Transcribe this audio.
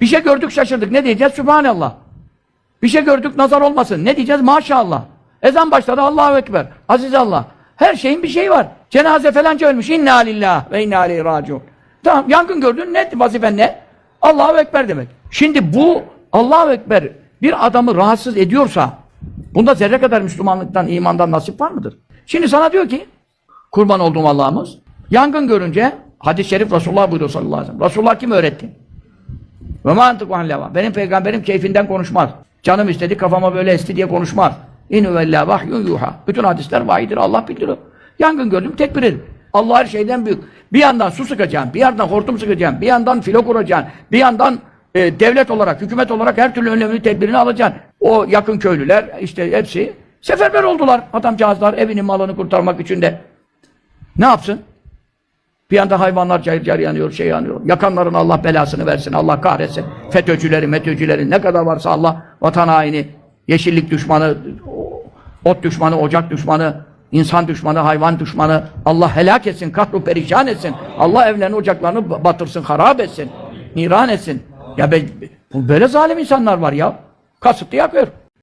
Bir şey gördük şaşırdık. Ne diyeceğiz? Sübhanallah. Bir şey gördük nazar olmasın. Ne diyeceğiz? Maşallah. Ezan başladı. Allahu Ekber. Aziz Allah. Her şeyin bir şeyi var. Cenaze falanca ölmüş. İnna lillah ve inna aleyhi raciun. Tamam yangın gördün. Ne vazifen ne? Allahu Ekber demek. Şimdi bu Allahu Ekber bir adamı rahatsız ediyorsa bunda zerre kadar Müslümanlıktan, imandan nasip var mıdır? Şimdi sana diyor ki kurban olduğum Allah'ımız yangın görünce hadis-i şerif Resulullah buyuruyor sallallahu aleyhi ve sellem. Resulullah kim öğretti? Ve ma antıku an leva. Benim peygamberim keyfinden konuşmaz. Canım istedi kafama böyle esti diye konuşmaz. İnü vella vahyun yuha. Bütün hadisler vahidir. Allah bildiriyor. Yangın gördüm tekbir edin. Allah her şeyden büyük. Bir yandan su sıkacağım, bir yandan hortum sıkacağım, bir yandan filo kuracağım, bir yandan e, devlet olarak, hükümet olarak her türlü önlemini, tedbirini alacaksın. O yakın köylüler işte hepsi seferber oldular. Adamcağızlar evini malını kurtarmak için de. Ne yapsın? Bir anda hayvanlar cayır cayır yanıyor, şey yanıyor. Yakanların Allah belasını versin, Allah kahretsin. FETÖ'cüleri, METÖ'cüleri ne kadar varsa Allah vatan haini, yeşillik düşmanı, ot düşmanı, ocak düşmanı, insan düşmanı, hayvan düşmanı. Allah helak etsin, kahru perişan etsin. Allah evlerini, ocaklarını batırsın, harap etsin, niran etsin. Ya be, böyle zalim insanlar var ya. Kasıtlı yakıyor.